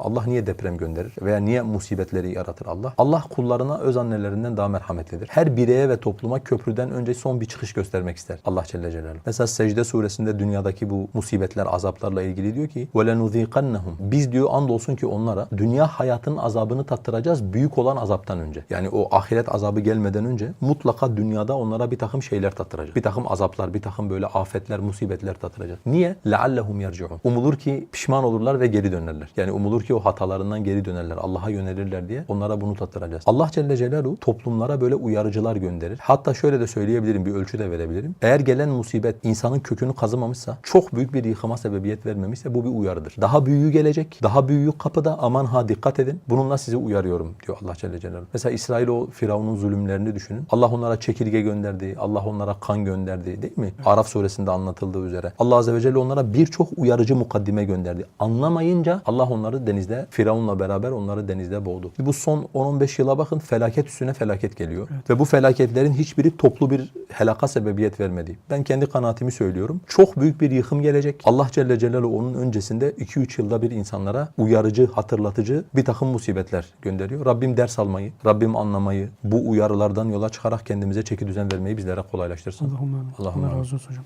Allah niye deprem gönderir veya niye musibetleri yaratır Allah? Allah kullarına öz annelerinden daha merhametlidir. Her bireye ve topluma köprüden önce son bir çıkış göstermek ister Allah Celle Celaluhu. Mesela Secde suresinde dünyadaki bu musibetler, azaplarla ilgili diyor ki وَلَنُذِيقَنَّهُمْ Biz diyor andolsun ki onlara dünya hayatının azabını tattıracağız büyük olan azaptan önce. Yani o ahiret azabı gelmeden önce mutlaka dünyada onlara bir takım şeyler tattıracağız. Bir takım azaplar, bir takım böyle afetler, musibetler tattıracağız. Niye? لَعَلَّهُمْ يَرْجِعُونَ Umulur ki pişman olurlar ve geri dönerler. Yani umulur ki o hatalarından geri dönerler. Allah'a yönelirler diye onlara bunu tattıracağız. Allah Celle Celaluhu toplumlara böyle uyarıcılar gönderir. Hatta şöyle de söyleyebilirim, bir ölçü de verebilirim. Eğer gelen musibet insanın kökünü kazımamışsa, çok büyük bir yıkıma sebebiyet vermemişse bu bir uyarıdır. Daha büyüğü gelecek, daha büyüğü kapıda aman ha dikkat edin. Bununla sizi uyarıyorum diyor Allah Celle Celaluhu. Mesela İsrail o Firavun'un zulümlerini düşünün. Allah onlara çekirge gönderdi, Allah onlara kan gönderdi değil mi? Araf suresinde anlatıldığı üzere. Allah Azze ve Celle onlara birçok uyarıcı mukaddime gönderdi. Anlamayınca Allah onları denizde, Firavun'la beraber onları denizde boğdu. Bu son 10-15 yıla bakın felaket üstüne felaket geliyor. Ve bu felaketlerin hiçbiri toplu bir helaka sebebiyet vermedi. Ben kendi kanaatimi söylüyorum. Çok büyük bir yıkım gelecek. Allah Celle Celaluhu onun öncesinde 2-3 yılda bir insanlara uyarıcı, hatırlatıcı bir takım musibetler gönderiyor. Rabbim ders almayı, Rabbim anlamayı, bu uyarılardan yola çıkarak kendimize çeki düzen vermeyi bizlere kolaylaştırsın. Allahümme amin. Allahümme Allah amin. razı olsun hocam.